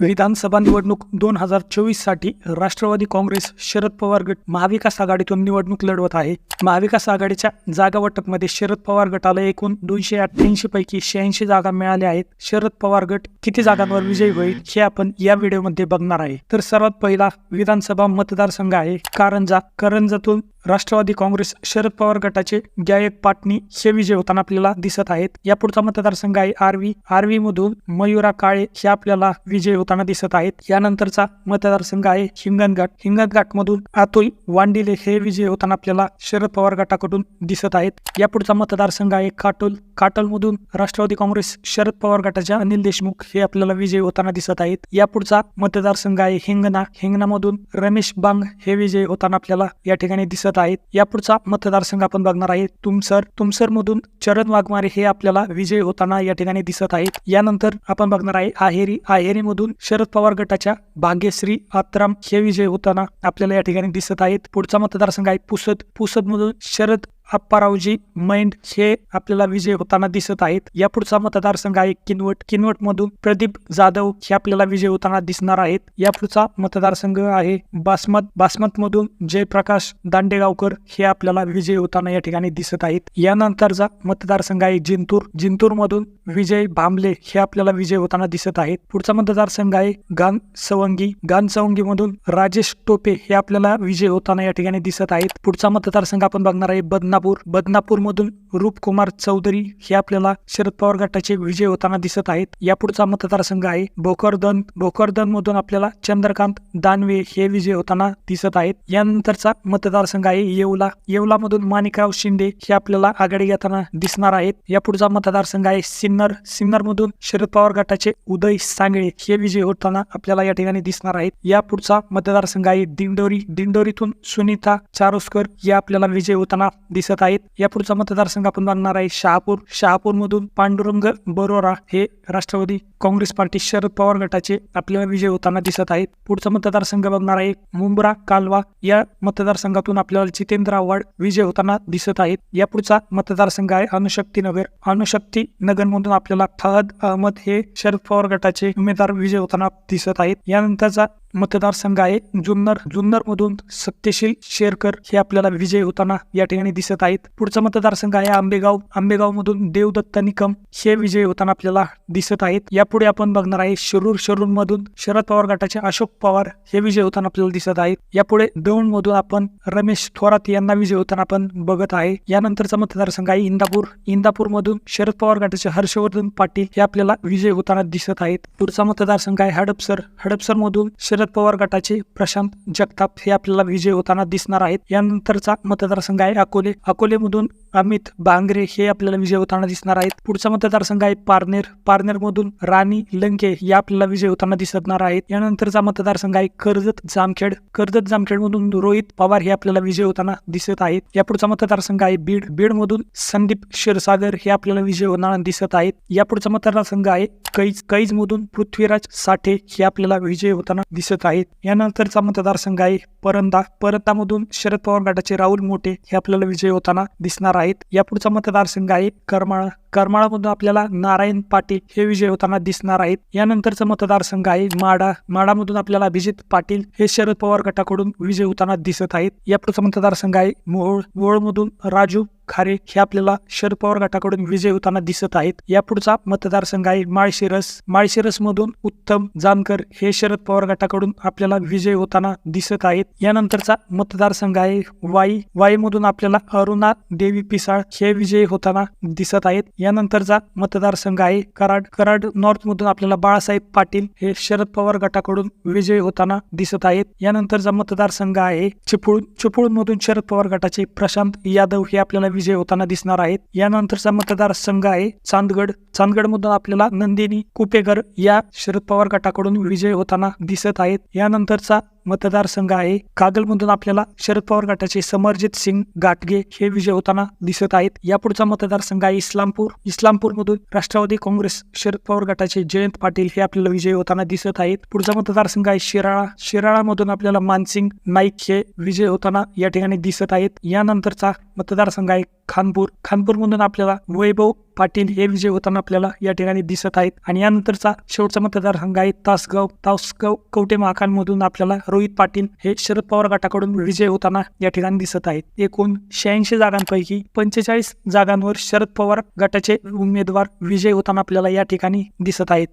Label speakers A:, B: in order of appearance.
A: विधानसभा निवडणूक दोन हजार चोवीससाठी राष्ट्रवादी काँग्रेस शरद पवार गट महाविकास आघाडीतून निवडणूक लढवत आहे. महाविकास आघाडीच्या जागा वाटपमध्ये शरद पवार गटाला एकूण दोनशे अठ्ठ्याऐंशी पैकी शहाऐंशी जागा मिळाल्या आहेत. शरद पवार गट किती जागांवर विजयी होईल हे आपण या व्हिडिओमध्ये बघणार आहे. तर सर्वात पहिला विधानसभा मतदारसंघ आहे कारंजा. करंजातून राष्ट्रवादी काँग्रेस शरद पवार गटाचे गायक पाटणी हे विजय होताना आपल्याला दिसत आहेत. या पुढचा मतदारसंघ आहे आरवी आरवी मधून मयुरा काळे हे आपल्याला विजय होताना दिसत आहेत. यानंतरचा मतदारसंघ आहे हिंगणघाट. हिंगणघाट मधून अतुल वांडिले हे विजय होताना आपल्याला शरद पवार गटाकडून दिसत आहेत. या पुढचा मतदारसंघ आहे काटोल. काटोल मधून राष्ट्रवादी काँग्रेस शरद पवार गटाच्या अनिल देशमुख हे आपल्याला विजय होताना दिसत आहेत. या पुढचा मतदारसंघ आहे हिंगणा. हिंगणामधून रमेश बांग हे विजय होताना आपल्याला या ठिकाणी दिसत आहेत. या पुढचा मतदारसंघ आपण बघणार आहे तुमसर. तुमसर मधून चरण वाघमारे हे आपल्याला विजय होताना या ठिकाणी दिसत आहेत. यानंतर आपण बघणार आहे आहेरी. आहेरी मधून शरद पवार गटाच्या भाग्यश्री आत्राम हे विजय होताना आपल्याला या ठिकाणी दिसत आहेत. पुढचा मतदारसंघ आहे पुसद. पुसद मधून शरद अप्पारावजी मैंड हे आपल्याला विजय होताना दिसत आहेत. या पुढचा मतदारसंघ आहे किनवट. किनवट मधून प्रदीप जाधव हे आपल्याला विजय होताना दिसणार आहेत. या पुढचा मतदारसंघ आहे बासमत. बासमत मधून जयप्रकाश दांडेगावकर हे आपल्याला विजय होताना या ठिकाणी दिसत आहेत. यानंतरचा मतदारसंघ आहे जिंतूर. जिंतूर मधून विजय भांबले हे आपल्याला विजय होताना दिसत आहेत. पुढचा मतदारसंघ आहे गान सवंगी. गान सवंगी मधून राजेश टोपे हे आपल्याला विजय होताना या ठिकाणी दिसत आहेत. पुढचा मतदारसंघ आपण बघणार आहे बदना बदनापूर. मधून रूपकुमार चौधरी हे आपल्याला शरद पवार गटाचे विजय होताना दिसत आहेत. यापुढचा मतदारसंघ आहे. भोकरदन. भोकरदन मधून आपल्याला चंद्रकांत दानवे हे विजय होताना दिसत आहेत. यानंतरचा मतदारसंघ आहे येवला. येवला मधून माणिकराव शिंदे हे आपल्याला आघाडी घेताना दिसणार आहेत. यापुढचा मतदारसंघ आहे सिन्नर. सिन्नर मधून शरद पवार गटाचे उदय सांगळे हे विजय होताना आपल्याला या ठिकाणी दिसणार आहेत. यापुढचा मतदारसंघ आहे दिंडोरी. दिंडोरीतून सुनीता चारोस्कर या आपल्याला विजय होताना दिसत दिसत आहेत. या पुढचा मतदारसंघ आपण बघणार आहे शहापूर. शहापूरमधून पांडुरंग बरोरा हे राष्ट्रवादी काँग्रेस पार्टी शरद पवार गटाचे आपल्याला विजय होताना दिसत आहेत. पुढचा मतदारसंघ बघणार आहे. मुंब्रा कालवा या मतदारसंघातून आपल्याला जितेंद्र आव्हाड विजय होताना दिसत आहेत. या पुढचा मतदारसंघ आहे अणुशक्ती नगर. अणुशक्ती नगर मधून आपल्याला फहद अहमद हे शरद पवार गटाचे उमेदवार विजय होताना दिसत आहेत. यानंतरचा मतदारसंघ आहे जुन्नर. जुन्नर मधून सत्यशील शेरकर हे आपल्याला विजय होताना या ठिकाणी दिसत आहेत. पुढचा मतदारसंघ आहे आंबेगाव. आंबेगाव मधून देवदत्त निकम हे विजय होताना आपल्याला दिसत आहेत. या पुढे आपण बघणार आहे शिरूर शिरूर मधून शरद पवार गटाचे अशोक पवार हे विजय होताना आपल्याला दिसत आहेत. यापुढे दौंड मधून आपण रमेश थोरात यांना विजय होताना आपण बघत आहे. यानंतरचा मतदारसंघ आहे इंदापूर. इंदापूर मधून शरद पवार गटाचे हर्षवर्धन पाटील हे आपल्याला विजय होताना दिसत आहेत. पुढचा मतदारसंघ आहे हडपसर. हडपसर मधून शरद पवार गटाचे प्रशांत जगताप हे आपल्याला विजय होताना दिसणार आहेत. यानंतरचा मतदारसंघ आहे अकोले. अकोलेमधून अमित बांगरे हे आपल्याला विजय होताना दिसणार आहेत. पुढचा मतदारसंघ आहे पारनेर. पारनेर मधून राणी लंके या आपल्याला विजय होताना दिसणार आहेत. यानंतरचा मतदारसंघ आहे कर्जत जामखेड. कर्जत जामखेड मधून रोहित पवार हे आपल्याला विजय होताना दिसत आहेत. या पुढचा मतदारसंघ आहे बीड. बीड मधून संदीप क्षीरसागर हे आपल्याला विजय होताना दिसत आहेत. या पुढचा मतदारसंघ आहे कैज कैज मधून पृथ्वीराज साठे हे आपल्याला विजय होताना दिसत आहेत. यानंतरचा मतदारसंघ आहे परंदा. परंदामधून शरद पवार गटाचे राहुल मोठे हे आपल्याला विजय होताना दिसणार आहेत. या पुढचा मतदारसंघ आहे करमाळा. करमाळामधून आपल्याला नारायण पाटील हे विजय होताना दिसणार आहेत. यानंतरचा मतदारसंघ आहे. माडा माडामधून आपल्याला अभिजित पाटील हे शरद पवार गटाकडून विजय होताना दिसत आहेत. या पुढचा मतदारसंघ आहे मोहोळ मोहोळमधून राजू खारे हे आपल्याला शरद पवार गटाकडून विजय होताना दिसत आहेत. या पुढचा मतदारसंघ आहे माळशिरस. माळशिरस मधून उत्तम जानकर हे शरद पवार गटाकडून आपल्याला विजय होताना दिसत आहेत. यानंतरचा मतदारसंघ आहे वाई. वाई मधून आपल्याला अरुणा देवी पिसाळ हे विजय होताना दिसत आहेत. यानंतरचा मतदारसंघ आहे कराड. कराड नॉर्थ मधून आपल्याला बाळासाहेब पाटील हे शरद पवार गटाकडून विजय होताना दिसत आहेत. यानंतरचा मतदारसंघ आहे चिपळूण. चिपळूण मधून शरद पवार गटाचे प्रशांत यादव हे आपल्याला विजय होताना दिसणार आहेत. यानंतरचा मतदारसंघ आहे चांदगड. चांदगडमधून आपल्याला नंदिनी कुपेकर या शरद पवार गटाकडून विजय होताना दिसत आहेत. यानंतरचा मतदारसंघ आहे. कागलमधून आपल्याला शरद पवार गटाचे समरजित सिंग गाटगे हे विजय होताना दिसत आहेत. यापुढचा मतदारसंघ आहे इस्लामपूर. इस्लामपूर मधून राष्ट्रवादी काँग्रेस शरद पवार गटाचे जयंत पाटील हे आपल्याला विजय होताना दिसत आहेत. पुढचा मतदारसंघ आहे शिराळा. शिराळा मधून आपल्याला मानसिंग नाईक हे विजय होताना या ठिकाणी दिसत आहेत. यानंतरचा मतदारसंघ आहे खानपूर. खानपूर मधून आपल्याला वैभव पाटील हे विजय होताना आपल्याला या ठिकाणी दिसत आहेत. आणि यानंतरचा शेवटचा मतदारसंघ आहे तासगाव. तासगाव कवटे महाकांमधून आपल्याला रोहित पाटील हे शरद पवार गटाकडून विजय होताना या ठिकाणी दिसत आहेत. एकूण शहाऐंशी जागांपैकी पंचेचाळीस जागांवर शरद पवार गटाचे उमेदवार विजय होताना आपल्याला या ठिकाणी दिसत आहेत.